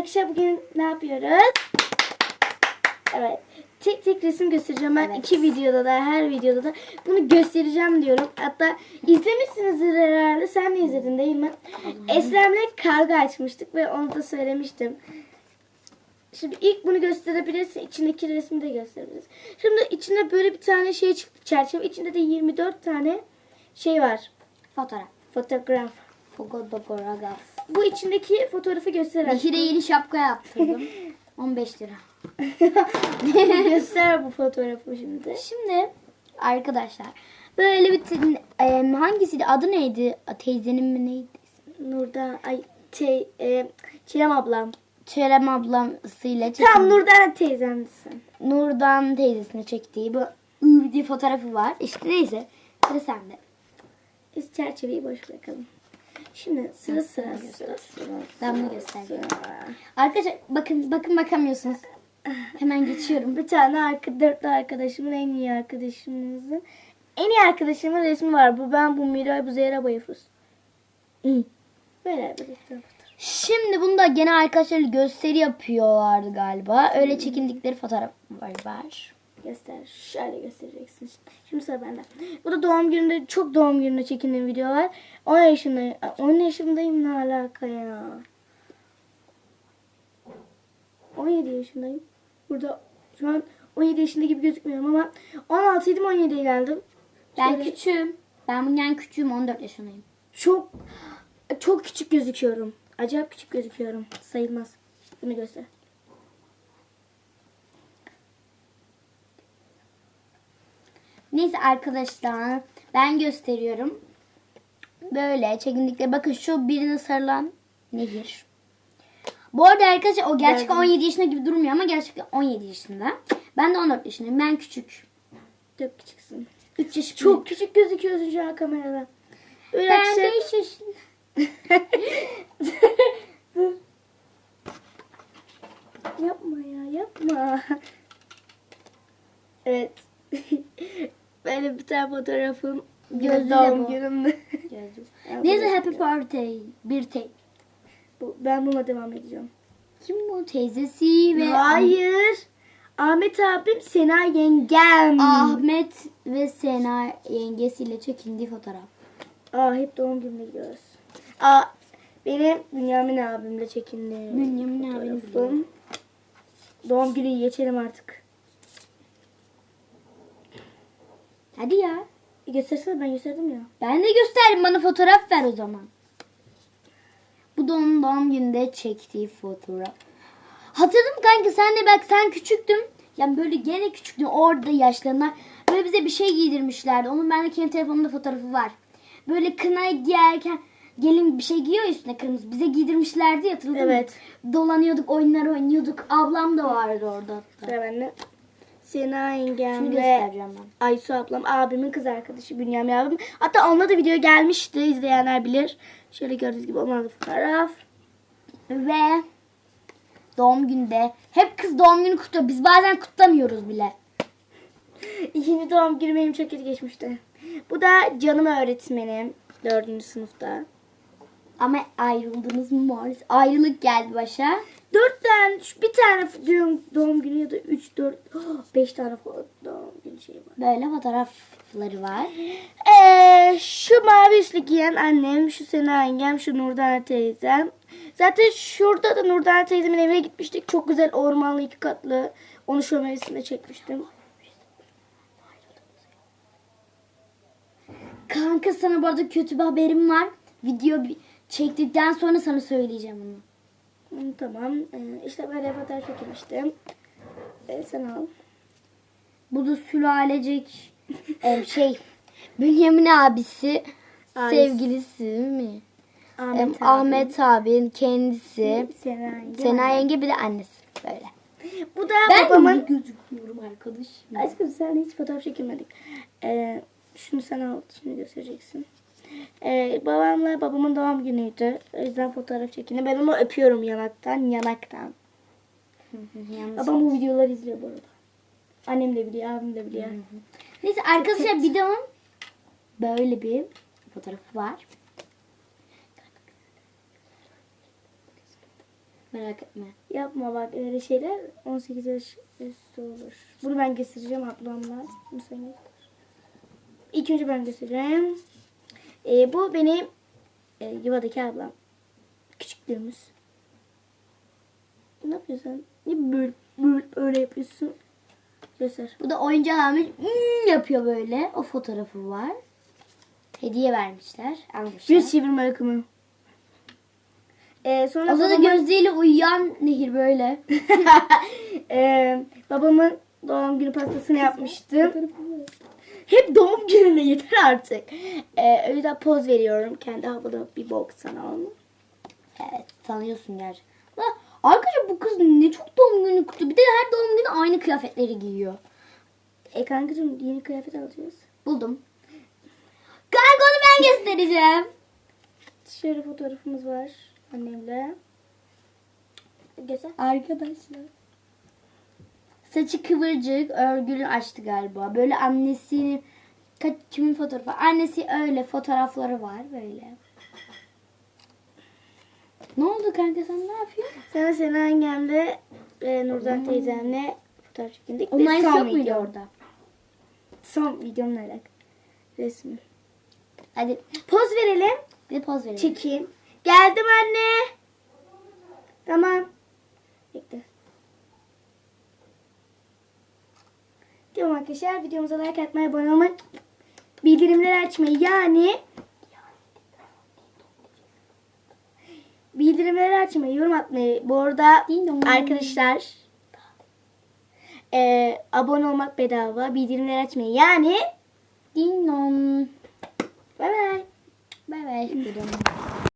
Arkadaşlar bugün ne yapıyoruz? Evet. Tek tek resim göstereceğim. Ben Evet. iki videoda da her videoda da bunu göstereceğim diyorum. Hatta izlemişsinizdir herhalde. Sen de izledin değil mi? Eslem'le kavga açmıştık ve onu da söylemiştim. Şimdi ilk bunu gösterebilirsin. İçindeki resmi de gösterebiliriz. Şimdi içinde böyle bir tane şey çıktı çerçeve. İçinde de 24 tane şey var. Fotoğraf. Fotoğraf. Fotoğraf. Bu içindeki fotoğrafı göster. Nehir'e yeni şapka yaptırdım. 15 lira. göster bu fotoğrafı şimdi. Şimdi arkadaşlar böyle bir em, hangisiydi adı neydi? Teyzenin mi neydi? Nurdan ay şey e, Çilem ablam. Çerem ablasıyla çektiği, Tam Nurdan teyzemsin. Nurdan teyzesine çektiği bu ürdi fotoğrafı var. İşte neyse. Sıra sende. Biz çerçeveyi boş bırakalım. Şimdi sıra sıra sıra sıra. Ben bunu göstereceğim. Arkadaşlar bakın bakın bakamıyorsunuz. Hemen geçiyorum. Bir tane arka, dörtlü arkadaşımın en iyi arkadaşımızın en iyi arkadaşımın resmi var. Bu ben, bu Miray, bu Zehra, bu Efruz. Böyle bir fotoğraf. Şimdi bunda gene arkadaşlar gösteri yapıyorlardı galiba. Öyle çekindikleri fotoğraf var. var. Göster. Şöyle göstereceksin. Şimdi sıra bende. Bu da doğum gününde çok doğum gününde çekilen video var. 10 yaşındayım. 10 yaşındayım ne alaka ya? 17 yaşındayım. Burada şu an 17 yaşında gibi gözükmüyorum ama 16 idim 17'ye geldim. Ben Şöyle küçüğüm. Ben bundan küçüğüm 14 yaşındayım. çok çok küçük gözüküyorum. Acayip küçük gözüküyorum. Sayılmaz. Bunu göster. Neyse arkadaşlar ben gösteriyorum. Böyle çekindikleri bakın şu birine sarılan nehir. Bu arada arkadaşlar o Geldim. 17 yaşında gibi durmuyor ama gerçekten 17 yaşında. Ben de 14 yaşındayım. Ben küçük. Çok küçüksün. 3 yaş Çok küçük gözüküyorsun şu an kamerada. Böyle Ben akşam- 5 yaşındayım. Yapma ya yapma. Evet. Fotoğrafım. Gözlü doğum bu. günümde. Neyse happy birthday. Bir tek. Bu- Ben buna devam edeceğim. Kim bu? Teyzesi ve Hayır. Ahmet abim Sena yengem. Ahmet ve Sena yengesiyle çekindiği fotoğraf. Aa hep doğum gününe gidiyoruz. Aa benim Bünyamin abimle çekindi. Bünyamin fotoğrafım. Doğum günü geçelim artık. Hadi ya. Bir göstersene ben gösterdim ya. Ben de göstereyim bana fotoğraf ver o zaman. Bu da onun doğum gününde çektiği fotoğraf. Hatırladım kanka sen de bak sen küçüktün. Yani böyle gene küçüktün orada yaşlarına. Böyle bize bir şey giydirmişlerdi. Onun bende kendi telefonumda fotoğrafı var. Böyle kına giyerken gelin bir şey giyiyor üstüne kırmızı. Bize giydirmişlerdi hatırladın Evet. mı? Dolanıyorduk oyunlar oynuyorduk. Ablam da vardı orada hatta. Sıra Sena Şunu yengem ve göstereceğim ben. Aysu ablam, abimin kız arkadaşı Bünyamin abim. Hatta onunla da video gelmişti. izleyenler bilir. Şöyle gördüğünüz gibi onunla da fotoğraf. Ve doğum günde hep kız doğum günü kutluyor. Biz bazen kutlamıyoruz bile. İkinci doğum günü benim çok kötü geçmişti. Bu da canım öğretmenim. Dördüncü sınıfta. Ama ayrıldınız mı maalesef? Ayrılık geldi başa. Dört tane, bir tane doğum, doğum günü ya da üç, dört, beş tane falan doğum günü şey var. Böyle fotoğrafları var. Ee, şu mavi üstlü giyen annem, şu Sena yengem, şu Nurdan teyzem. Zaten şurada da Nurdan teyzemin evine gitmiştik. Çok güzel ormanlı iki katlı. Onu şöminesinde çekmiştim. Kanka sana bu arada kötü bir haberim var. Video çektikten sonra sana söyleyeceğim onu. Hı, Tamam. Ee, işte böyle fotoğraf çekmiştim. Ee, sen al. Bu da sülalecek em, şey Bünyamin abisi Abisi. sevgilisi mi? Ahmet, Em, abi. Ahmet abinin kendisi. Sena yenge. Sena yenge bir de annesi. Böyle. Bu da Ben babamın... mi gözükmüyorum arkadaş? Aşkım sen hiç fotoğraf çekilmedik. Ee, şunu sen al. Şimdi göstereceksin. Ee, babamla babamın doğum günüydü. O yüzden fotoğraf çekildi. Ben onu öpüyorum yanaktan. Yanaktan. Babam bu videoları izliyor bu arada. Annem de biliyor, abim de biliyor. Neyse arkadaşlar videonun böyle bir fotoğrafı var. Merak etme. Yapma bak öyle şeyler 18 yaş üstü olur. Bunu ben göstereceğim ablamla. Bunu sen göster. İlk önce ben göstereceğim. Ee, bu benim e, yuvadaki ablam. Küçüklüğümüz. Ne yapıyorsun? Niye böyle, böyle öyle yapıyorsun? Göster. Bu da oyuncağı almış. Hmm, yapıyor böyle. O fotoğrafı var. Hediye vermişler. Almışlar. Göz çevirme akımı. Ee, sonra O da babamın- gözleriyle uyuyan nehir böyle. Ee, babamın doğum günü pastasını yapmıştım. Hep doğum gününe yeter artık. Ee, öyle de poz veriyorum. Kendi havada bir bok sana onu. Evet tanıyorsun gerçi. Arkadaşlar bu kız ne çok doğum günü kutlu. Bir de her doğum günü aynı kıyafetleri giyiyor. E kankacığım yeni kıyafet alacağız. Buldum. Kanka onu ben göstereceğim. Şöyle fotoğrafımız var annemle. Göster. Arkadaşlar. Saçı kıvırcık, örgülü açtı galiba. Böyle annesinin kaç kimin fotoğrafı? Annesi öyle fotoğrafları var böyle. Ne oldu kanka sen ne yapıyorsun? Sana Sena annemle e, Nurdan teyzemle fotoğraf çekindik. Onlar son yok muydu orada? Son videomla alakalı. Resmi. Hadi Poz verelim. bir poz verelim. Çekeyim. Geldim anne. Tamam. Bekle. Tamam arkadaşlar videomuza like atmayı, abone olmayı, bildirimleri açmayı yani bildirimleri açmayı, yorum atmayı. Bu arada arkadaşlar eee, abone olmak bedava, bildirimleri açmayı yani Ding dong. bay bay. Bay bay. Gidelim.